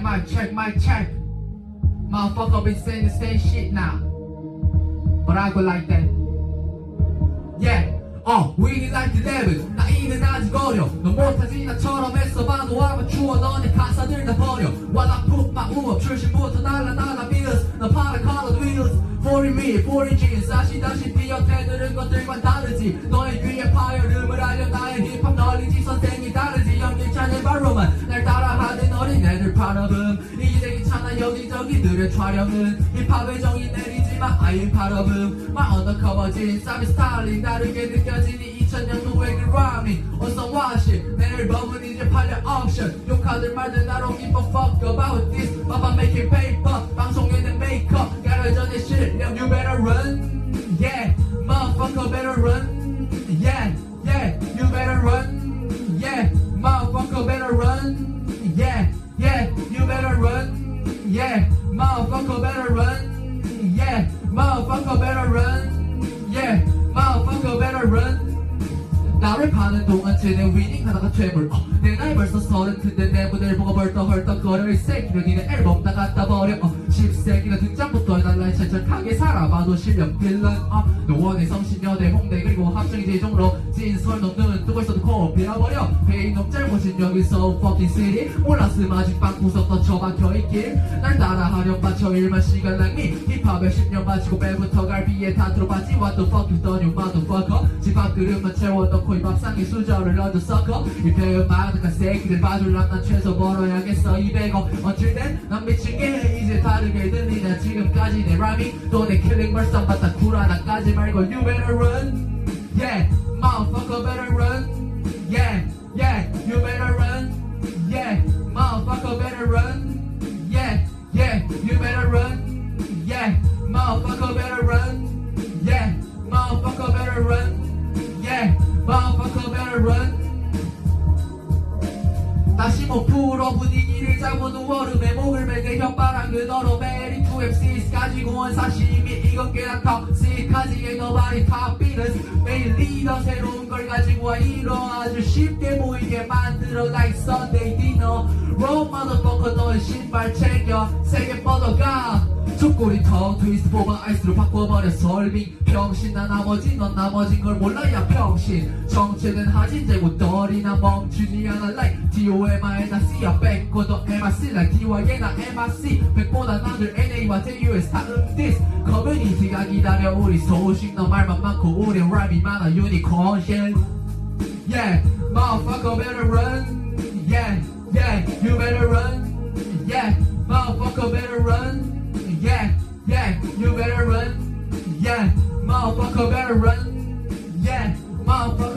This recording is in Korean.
mic check, mic check. Motherfucker been saying the same shit now. But I go like that. Yeah. 어, winning like the devil. 나이는 아직 어려. 너 못하지 나처럼 했어봐도 아마 추워 너네 가사들 다 버려. While I put my 우업 출신부터 날라날라 bills. 너 파란 colored wheels. 40 me, 40 jeans. 아시다시피 여태 들은 것들과 다르지. 너의 귀에 파열 어린애들 팔아봄. 이제 괜찮아 여기저기 들의 촬영은 힙합의 정의 내리지만 아임 팔아봄. My undercover jeans. 쌈이 스타일링 다르게 느껴지니 2000년도의 그 라밍 어서 와시 내 앨범은 이제 팔려 옵션 욕하들 말들 I don't give a fuck about this Papa making paper 방송에는 메이크업 가려져 내 실력 You better run Yeah Motherfucker better run. Yeah Motherfucker better run. Yeah Motherfucker better run 나를 파는 동안 쟤네 위닝 하다가 퇴물. 어, 내 나이 벌써 서른 근데 내 무대를 보고 벌떡벌떡거려 이 새끼는 니네 앨범 다 갖다 버려. 어, 10세기가 등장부터 해달라 철철하게 살아봐도 실력 빌런. 어, 노원의 성신여대 홍대 그리고 합정이 제종로 진설 놈들은 뜨고 있어도 코 빌어버려. 베인 놈 잘못인 여기서 fucking city. 몰랐음 아직 방구석 더 처박혀 있길. 날 따라하려 맞춰 일만 시간 낭비. 힙합에 10년 바치고 배부터 갈비에 다 들어봤지. What the fuck you done you motherfucker? 집 앞 그릇만 채워 넣고 이 밥상에 수저를 넣어도 섞어? 이 배운 마득한 새끼들 봐줄란 난 최소 벌어야겠어. 200억 어쩔 땐 난 미친 게. 이제 다르게 들리냐 지금까지 내 라밍 또내 킬링 벌써 받다 굴하나까지 말고 You better run. Yeah motherfucker better run run 다시 못 풀어 분위기를 잡은 월음에 목을 매게 혓바닥을 널어 메리 2MCs 가지고 온 사심이 이건 꽤나 턱식하지 Ain't nobody top us 매일 리더 새로운 걸 가지고 와. 이러 아주 쉽게 모이게 만들어 나이 Sunday dinner. Roll motherfucker 너의 신발 챙겨. 세게 뻗어가 턱 트위스트 뽑아 아이스로 바꿔버려 설빙 병신 나 나머지 넌 나머진 걸 몰라 야 병신 정체는 하진 재고 떨이나 멈추지 않아 like DOMI 나 C야 뺏고도 MRC like DY에 나 MRC 백보다 나들 NA와 JUS 다 음디스 커뮤니티가 기다려 우리 소식 너 말만 많고 우리 랩이 많아 유니콘 shit Yeah, motherfucker better run. Yeah, yeah, you better run. Yeah, motherfucker better run. Better run. Yeah, motherfucker